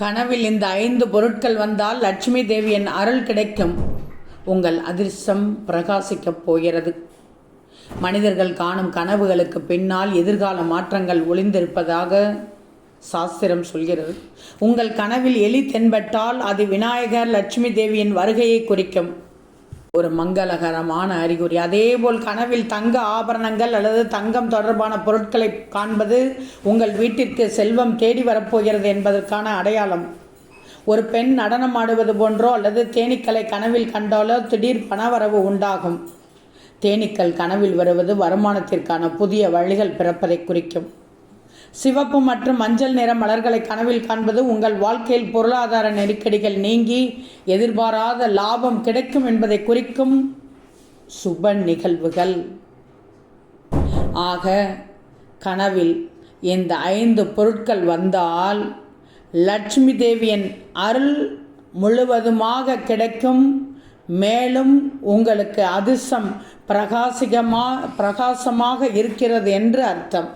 கனவில் இந்த ஐந்து பொருட்கள் வந்தால் லட்சுமி தேவியின் அருள் கிடைக்கும். உங்கள் அதிர்ஷ்டம் பிரகாசிக்கப் போகிறது. மனிதர்கள் காணும் கனவுகளுக்கு பின்னால் எதிர்கால மாற்றங்கள் ஒளிந்திருப்பதாக சாஸ்திரம் சொல்கிறது. உங்கள் கனவில் எலி தென்பட்டால் அது விநாயகர் லட்சுமி தேவியின் வருகையை குறிக்கும். ஒரு மங்களகரமான அறிகுறி. அதேபோல் கனவில் தங்க ஆபரணங்கள் அல்லது தங்கம் தொடர்பான பொருட்களை காண்பது உங்கள் வீட்டிற்கு செல்வம் தேடி வரப்போகிறது என்பதற்கான அடையாளம். ஒரு பெண் நடனம் ஆடுவது போன்றோ அல்லது தேனீக்களை கனவில் கண்டாலோ திடீர் பணவரவு உண்டாகும். தேனீக்கள் கனவில் வருவது வருமானத்திற்கான புதிய வழிகள் பிறப்பதை குறிக்கும். சிவப்பு மற்றும் மஞ்சள் நிற மலர்களை கனவில் காண்பது உங்கள் வாழ்க்கையில் பொருளாதார நெருக்கடிகள் நீங்கி எதிர்பாராத லாபம் கிடைக்கும் என்பதை குறிக்கும் சுப நிகழ்வுகள். ஆக கனவில் இந்த ஐந்து பொருட்கள் வந்தால் லட்சுமி தேவியின் அருள் முழுவதுமாக கிடைக்கும். மேலும் உங்களுக்கு அதிர்ஷ்டம் பிரகாசிகமா பிரகாசமாக இருக்கிறது என்று அர்த்தம்.